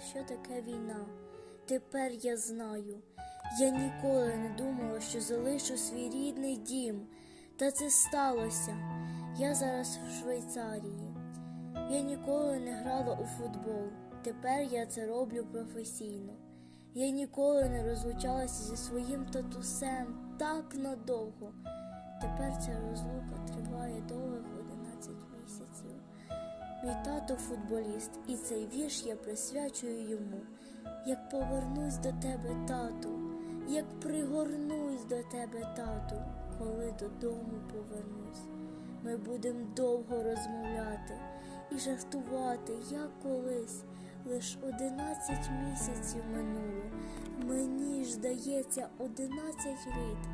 Що таке війна. Тепер я знаю. Я ніколи не думала, що залишу свій рідний дім. Та це сталося. Я зараз в Швейцарії. Я ніколи не грала у футбол. Тепер я це роблю професійно. Я ніколи не розлучалася зі своїм татусем так надовго. Тепер ця розлука триває довгих 11 місяців. Мій тато футболіст, і цей вірш я присвячую йому. Як повернусь до тебе, тату, як пригорнусь до тебе, тату, коли додому повернусь. Ми будемо довго розмовляти і жартувати, як колись. Лиш одинадцять місяців минуло. Мені ж здається, одинадцять літ.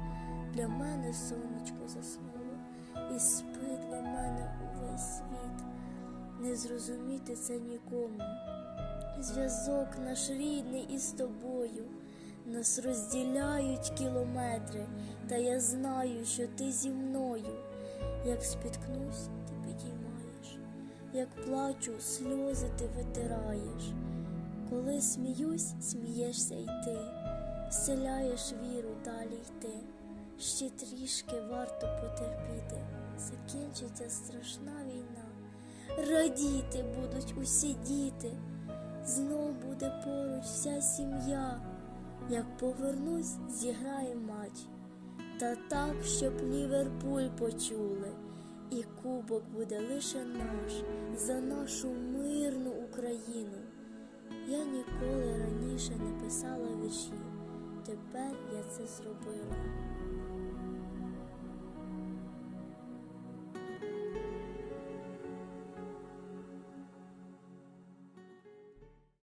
Для мене сонечко заснуло, і спить для мене увесь світ. Не зрозуміти це нікому. Зв'язок наш рідний із тобою. Нас розділяють кілометри, та я знаю, що ти зі мною. Як спіткнусь, ти підіймаєш, як плачу, сльози ти витираєш. Коли сміюсь, смієшся й ти, вселяєш віру далі йти. Ще трішки варто потерпіти, закінчиться страшна війна. Радіти будуть усі діти, знов буде поруч вся сім'я. Як повернусь, зіграє матч. Та так, щоб Ліверпуль почули, і кубок буде лише наш за нашу мирну Україну. Я ніколи раніше не писала вірші, тепер я це зробила.